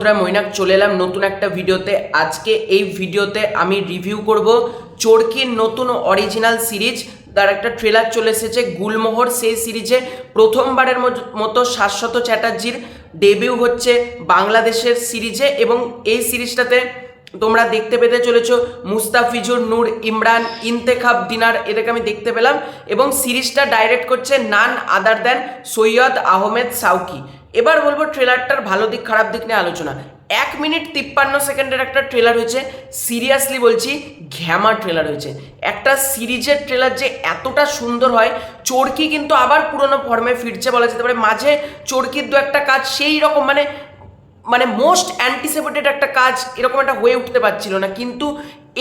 বন্ধুরা, মৈনাক, চলে এলাম নতুন একটা ভিডিওতে। আজকে এই ভিডিওতে আমি রিভিউ করব চরকির নতুন অরিজিনাল সিরিজ তার একটা ট্রেলার চলে এসেছে, গুলমোহর। সেই সিরিজে প্রথমবারের মতো শাশ্বত চ্যাটার্জির ডেবিউ হচ্ছে বাংলাদেশের সিরিজে এবং এই সিরিজটাতে তোমরা দেখতে পেতে চলেছো মুস্তাফিজুর নূর, ইমরান, ইন্তেখাব, দিনার, এদেরকে আমি দেখতে পেলাম। এবং সিরিজটা ডাইরেক্ট করছে নান আদার দেন সৈয়দ আহমেদ সাউকি। এবার বলব ট্রেলারটার ভালো দিক, খারাপ দিক নিয়ে আলোচনা। এক মিনিট তিপ্পান্ন সেকেন্ডের একটা ট্রেলার হয়েছে, সিরিয়াসলি বলছি ঘ্যামা ট্রেলার হয়েছে। একটা সিরিজের ট্রেলার যে এতটা সুন্দর হয়, চরকি কিন্তু আবার পুরনো ফর্মে ফিরছে বলা যেতে পারে। মাঝে চরকির দু একটা কাজ সেই রকম মানে মানে মোস্ট অ্যান্টিসিপেটেড একটা কাজ এরকম একটা হয়ে উঠতে পারছিল না। কিন্তু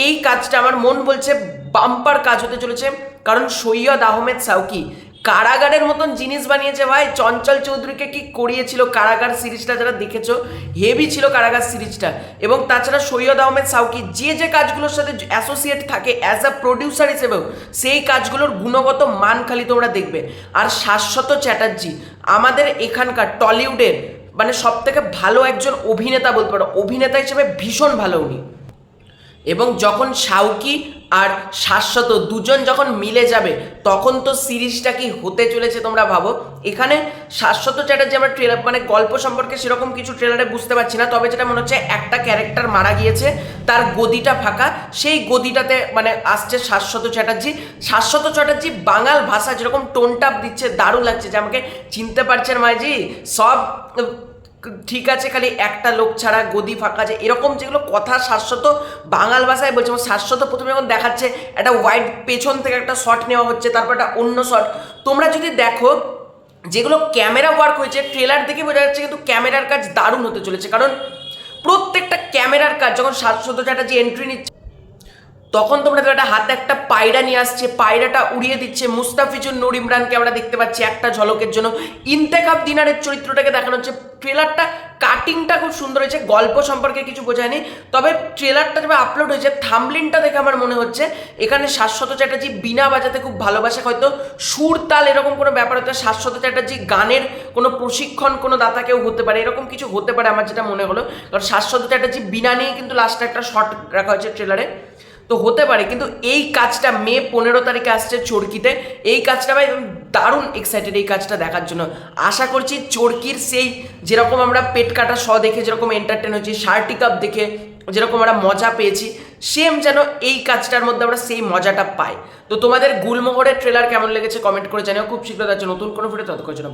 এই কাজটা আমার মন বলছে বাম্পার কাজ হতে চলেছে, কারণ সৈয়দ আহমেদ সাউকি কারাগারের মতন জিনিস বানিয়েছে ভাই। চঞ্চল চৌধুরীকে কি করিয়েছিল কারাগার সিরিজটা যারা দেখেছ? হেভি ছিল কারাগার সিরিজটা। এবং তাছাড়া সৈয়দ আহমেদ সাউকি যে যে কাজগুলোর সাথে অ্যাসোসিয়েট থাকে অ্যাজ আ প্রডিউসার হিসেবেও, সেই কাজগুলোর গুণগত মান খালি তোমরা দেখবে। আর শাশ্বত চ্যাটার্জি, আমাদের এখানকার টলিউডের মানে সব থেকে ভালো একজন অভিনেতা বলতে পারো। অভিনেতা হিসেবে ভীষণ ভালো উনি। এবং যখন শাউকি আর শাশ্বত দুজন যখন মিলে যাবে, তখন তো সিরিজটা কি হতে চলেছে তোমরা ভাবো? এখানে শাশ্বত চ্যাটার্জি আমরা ট্রেলার মানে গল্প সম্পর্কে সেরকম কিছু ট্রেলারে বুঝতে পারছি না, তবে যেটা মনে হচ্ছে একটা ক্যারেক্টার মারা গিয়েছে, তার গদিটা ফাঁকা, সেই গদিটাতে মানে আসছে শাশ্বত চ্যাটার্জি। শাশ্বত চ্যাটার্জি বাঙাল ভাষা যেরকম টোনটাপ দিচ্ছে, দারুণ লাগছে যে আমাকে চিনতে পারছেন মাইজি। সব ঠিক আছে, খালি একটা লোক ছাড়া গদি ফাঁকা আছে। এরকম যেগুলো কথা শাশ্বত বাঙাল ভাষায় বলছে, এবং শাশ্বত প্রথমে যখন দেখাচ্ছে, একটা হোয়াইট পেছন থেকে একটা শট নেওয়া হচ্ছে, তারপর একটা অন্য শট তোমরা যদি দেখো, যেগুলো ক্যামেরা ওয়ার্ক হয়েছে ট্রেলার দেখে বোঝা যাচ্ছে কিন্তু ক্যামেরার কাজ দারুণ হতে চলেছে। কারণ প্রত্যেকটা ক্যামেরার কাজ, যখন শাশ্বত চ্যাটার্জি এন্ট্রি নিচ্ছে তখন তোমরা একটা হাতে একটা পায়রা নিয়ে আসছে, পায়রাটা উড়িয়ে দিচ্ছে। মুস্তাফিজুর নূর ইমরানকে আমরা দেখতে পাচ্ছি একটা ঝলকের জন্য। ইন্তেখাব দিনারের চরিত্রটাকে দেখানো হচ্ছে। ট্রেলারটা, কাটিংটা খুব সুন্দর হয়েছে, গল্প সম্পর্কে কিছু বোঝায়নি। তবে ট্রেলারটা যেভাবে আপলোড হয়েছে থামলিনটা দেখে আমার মনে হচ্ছে, এখানে শাশ্বত চ্যাটার্জি বিনা বাজাতে খুব ভালোবাসে। হয়তো সুর, তাল এরকম কোনো ব্যাপার হতে শাশ্বত চ্যাটার্জি গানের কোনো প্রশিক্ষণ কোনো দাতা কেউ হতে পারে, এরকম কিছু হতে পারে আমার যেটা মনে হলো। কারণ শাশ্বত চ্যাটার্জি বিনা নিয়ে কিন্তু লাস্টে একটা শট রাখা হয়েছে ট্রেলারে তো হতে পারে, কিন্তু এই কাজটা মে পনেরো তারিখে আসছে চরকিতে। এই কাজটা ভাই দারুণ এক্সাইটেড এই কাজটা দেখার জন্য। আশা করছি চরকির সেই যেরকম আমরা পেট কাটা শ দেখে, যেরকম এন্টারটেন হয়েছি, শার্টি কাপ দেখে যেরকম আমরা মজা পেয়েছি সেম যেন এই কাজটার মধ্যে আমরা সেই মজাটা পাই। তো তোমাদের গুলমোহরের ট্রেলার কেমন লেগেছে কমেন্ট করে জানিও। খুব শীঘ্র তার নতুন কোনো ভিডিও ততক্ষণ জন্য